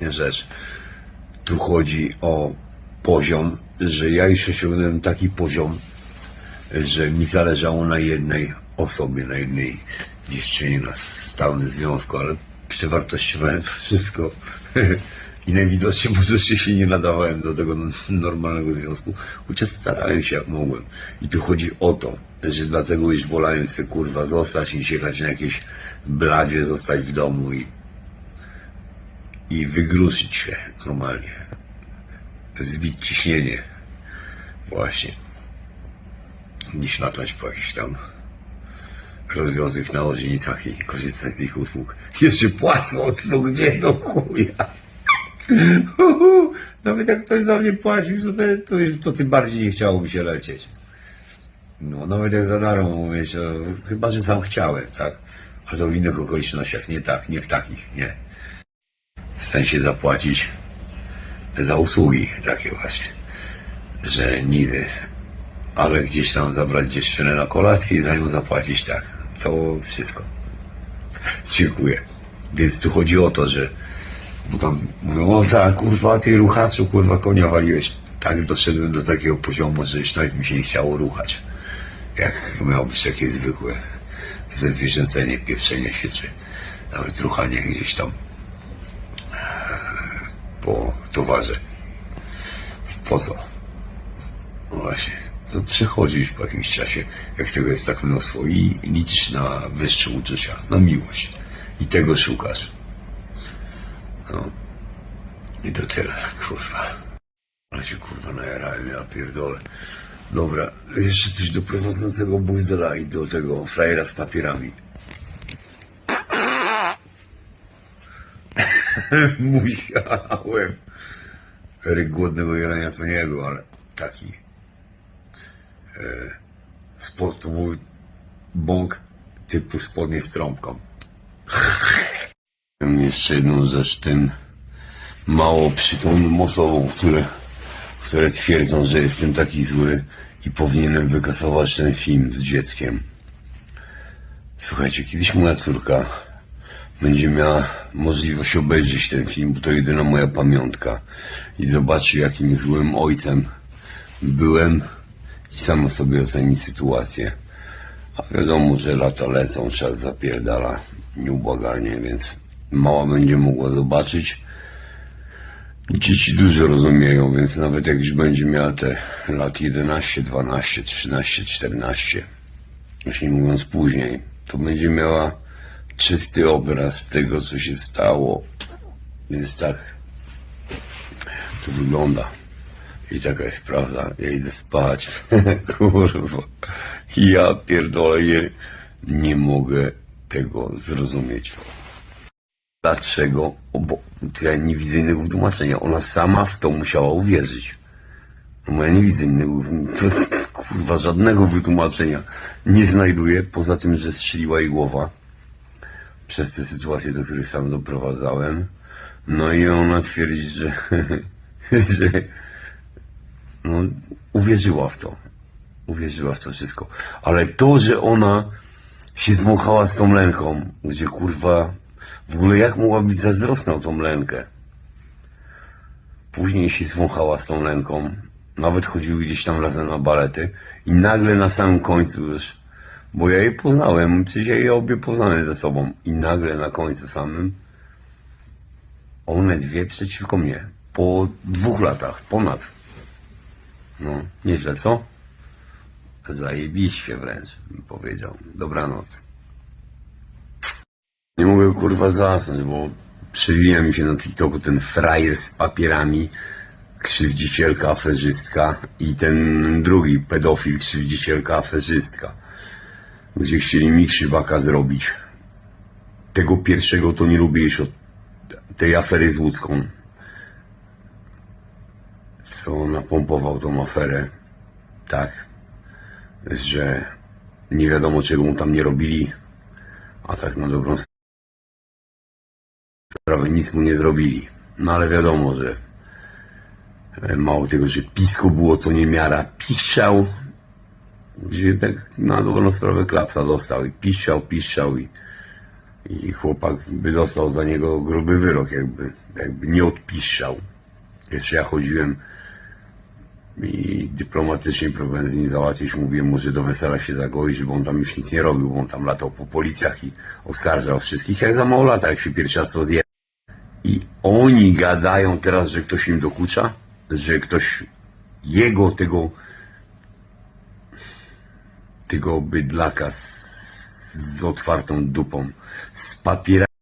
rzecz. Tu chodzi o poziom, że ja już osiągnąłem taki poziom, że mi zależało na jednej osobie, na jednej dziewczynie, na stałym związku, ale przewartościowałem to wszystko i najwidoczniej może się nie nadawałem do tego normalnego związku, chociaż starałem się jak mogłem. I tu chodzi o to, że dlatego już wolałem sobie kurwa zostać niż jechać na jakieś bladzie, zostać w domu i i wygruszyć się normalnie. Zbić ciśnienie. Właśnie. Niż latać po jakichś tam rozwiązłych nałożnicach i korzystać z ich usług. Jeszcze płacą, co gdzie do chuja. Nawet jak ktoś za mnie płacił, to, to, to tym bardziej nie chciało mi się lecieć. No, nawet jak za darmo mówię, to chyba, że sam chciałem, tak? Ale to w innych okolicznościach, nie tak, nie w takich, nie w sensie zapłacić za usługi takie właśnie, że nigdy, ale gdzieś tam zabrać dziewczynę na kolację i za nią zapłacić tak, to wszystko. Dziękuję. Więc tu chodzi o to, że bo tam mówią, o tak, kurwa, ty ruchaczu, kurwa, konia waliłeś. Tak doszedłem do takiego poziomu, że już nawet mi się nie chciało ruchać. Jak miało być takie zwykłe zezwierzęcenie, pieprzenie się, czy nawet ruchanie gdzieś tam po towarze. Po co? No właśnie, to przechodzisz po jakimś czasie, jak tego jest tak mnóstwo i liczysz na wyższe uczucia, na miłość. I tego szukasz. No. I to tyle, kurwa. Ale się kurwa najarałem, ja pierdolę. Dobra, jeszcze coś do prowadzącego Buzdela i do tego frajera z papierami. Musiałem. Eryk głodnego jelenia to nie był, ale taki. E, spo, to był bąk typu spodnie z trąbką. Jeszcze jedną rzecz, tym mało przytomnym osobom, które, które twierdzą, że jestem taki zły i powinienem wykasować ten film z dzieckiem. Słuchajcie, kiedyś moja córka będzie miała możliwość obejrzeć ten film, bo to jedyna moja pamiątka i zobaczy, jakim złym ojcem byłem i sama sobie oceni sytuację. A wiadomo, że lata lecą, czas zapierdala nieubłagalnie, więc mała będzie mogła zobaczyć. Dzieci dużo rozumieją, więc nawet jak już będzie miała te lat 11, 12, 13, 14, już nie mówiąc później, to będzie miała czysty obraz tego, co się stało. Więc tak to wygląda. I taka jest prawda. Ja idę spać. Kurwa. Ja pierdolę je. Nie mogę tego zrozumieć. Dlaczego? Bo ja nie widzę innego wytłumaczenia. Ona sama w to musiała uwierzyć. No ja nie widzę innego, to, kurwa, żadnego wytłumaczenia nie znajduję, poza tym, że strzeliła jej głowa przez te sytuacje, do których sam doprowadzałem. No i ona twierdzi, że, że no, uwierzyła w to. Uwierzyła w to wszystko. Ale to, że ona się zmąchała z tą lęką, gdzie kurwa, w ogóle jak mogła być zazdrosna o tą lękę? Później się zwąchała z tą lęką, nawet chodziły gdzieś tam razem na balety i nagle na samym końcu już, bo ja je poznałem, przecież ja je obie poznałem ze sobą i nagle na końcu samym one dwie przeciwko mnie, po dwóch latach, ponad. No, nieźle, co? Zajebiście wręcz, bym powiedział. Dobranoc. Nie mogę kurwa zasnąć, bo przywija mi się na TikToku ten frajer z papierami, krzywdzicielka, aferzystka i ten drugi pedofil, krzywdzicielka, aferzystka. Gdzie chcieli mi krzywaka zrobić. Tego pierwszego to nie lubię już od tej afery z Łódzką. Co napompował tą aferę. Tak. Że nie wiadomo czego mu tam nie robili. A tak na dobrą sprawę nic mu nie zrobili. No ale wiadomo, że e, mało tego, że pisko było co niemiara, piszczał, tak na dobrą sprawę klapsa dostał i piszczał, piszczał i I chłopak by dostał za niego gruby wyrok, jakby, jakby nie odpiszczał. Jeszcze ja chodziłem i dyplomatycznie próbowałem z nim załatwić. Mówiłem mu, że do wesela się zagoić, bo on tam już nic nie robił, bo on tam latał po policjach i oskarżał wszystkich, jak za mało lata, jak się pierwszeństwo zje. I oni gadają teraz, że ktoś im dokucza, że ktoś jego, tego, tego bydlaka z, z otwartą dupą, z papierami